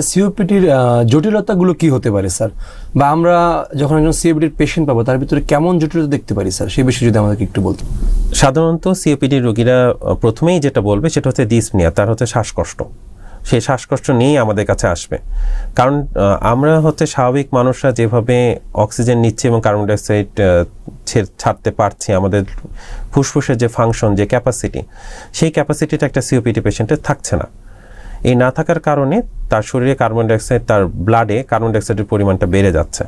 সিওপিটির জটিলতাগুলো কি হতে পারে, স্যার? বা আমরা যখন একজন সিওপিটির পেশেন্ট পাবো, তার ভিতরে কেমন জটিলতা দেখতে পারি, স্যার? সেই বিষয়ে যদি আমাদেরকে একটু বলতেন। সাধারণত সিওপিডি রোগীরা প্রথমেই যেটা বলবে, সেটা হচ্ছে ডিসনিয়া তার হচ্ছে শ্বাসকষ্ট। সেই শ্বাসকষ্ট নিয়েই আমাদের কাছে আসবে। কারণ আমরা হচ্ছে স্বাভাবিক মানুষরা যেভাবে অক্সিজেন নিচ্ছে এবং কার্বন ডাইঅক্সাইড ছাড়তে পারছি, আমাদের ফুসফুসের যে ফাংশন, যে ক্যাপাসিটি, সেই ক্যাপাসিটিটা একটা সিওপিডি পেশেন্টের থাকছে না। এই না থাকার কারণে তার শরীরে কার্বন ডাইঅক্সাইড, তার ব্লাডে কার্বন ডাইঅক্সাইডের পরিমাণটা বেড়ে যাচ্ছে।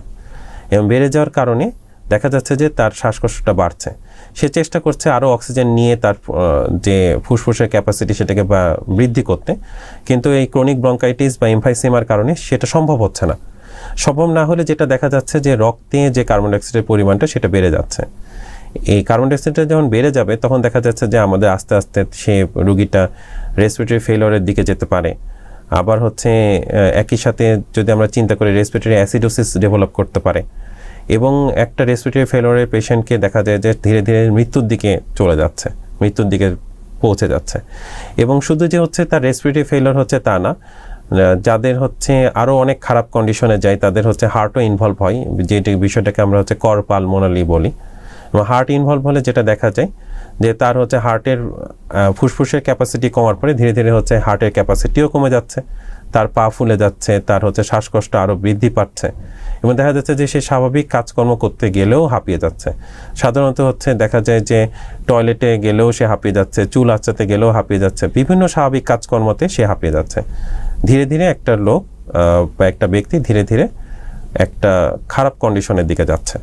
এবং বেড়ে যাওয়ার কারণে দেখা যাচ্ছে যে তার শ্বাসকষ্টটা বাড়ছে। সে চেষ্টা করছে আরও অক্সিজেন নিয়ে তার যে ফুসফুসের ক্যাপাসিটি সেটাকে বা বৃদ্ধি করতে। কিন্তু এই ক্রনিক ব্রঙ্কাইটিস বা এমফাইসেমার কারণে সেটা সম্ভব হচ্ছে না। সম্ভব না হলে যেটা দেখা যাচ্ছে যে রক্তে যে কার্বন ডাইঅক্সাইডের পরিমাণটা সেটা বেড়ে যাচ্ছে। এই কার্বন ডাইঅক্সাইডটা যখন বেড়ে যাবে, তখন দেখা যাচ্ছে যে আমাদের আস্তে আস্তে সে রুগীটা রেসপিরেটরি ফেলোরের দিকে যেতে পারে। আবার হচ্ছে একই সাথে যদি আমরা চিন্তা করি রেসপিরেটরি অ্যাসিডোসিস ডেভেলপ করতে পারে। এবং একটা রেসপিরেটরি ফেলোরের পেশেন্টকে দেখা যায় যে ধীরে ধীরে মৃত্যুর দিকে চলে যাচ্ছে, মৃত্যুর দিকে পৌঁছে যাচ্ছে। এবং শুধু যে হচ্ছে তার রেসপিরেটরি ফেলোর হচ্ছে তা না যাদের হচ্ছে আরও অনেক খারাপ কন্ডিশনে যায়, তাদের হচ্ছে হার্টও ইনভলভ হয়, যেটি বিষয়টাকে আমরা হচ্ছে কর পালমোনালি বলি। হার্ট ইনভলভ হলে যেটা দেখা যায় যে তার হচ্ছে হার্টের ফুসফুসের ক্যাপাসিটি কমার পরে ধীরে ধীরে হচ্ছে হার্টের ক্যাপাসিটিও কমে যাচ্ছে। তার পা ফুলে যাচ্ছে, তার হচ্ছে শ্বাসকষ্ট আরও বৃদ্ধি পাচ্ছে। এবং দেখা যাচ্ছে যে সে স্বাভাবিক কাজকর্ম করতে গেলেও হাঁপিয়ে যাচ্ছে। সাধারণত হচ্ছে দেখা যায় যে টয়লেটে গেলেও সে হাঁপিয়ে যাচ্ছে, চুল আঁচাতে গেলেও হাঁপিয়ে যাচ্ছে, বিভিন্ন স্বাভাবিক কাজকর্মতে সে হাঁপিয়ে যাচ্ছে। ধীরে ধীরে একটা লোক বা একটা ব্যক্তি ধীরে ধীরে একটা খারাপ কন্ডিশনের দিকে যাচ্ছে।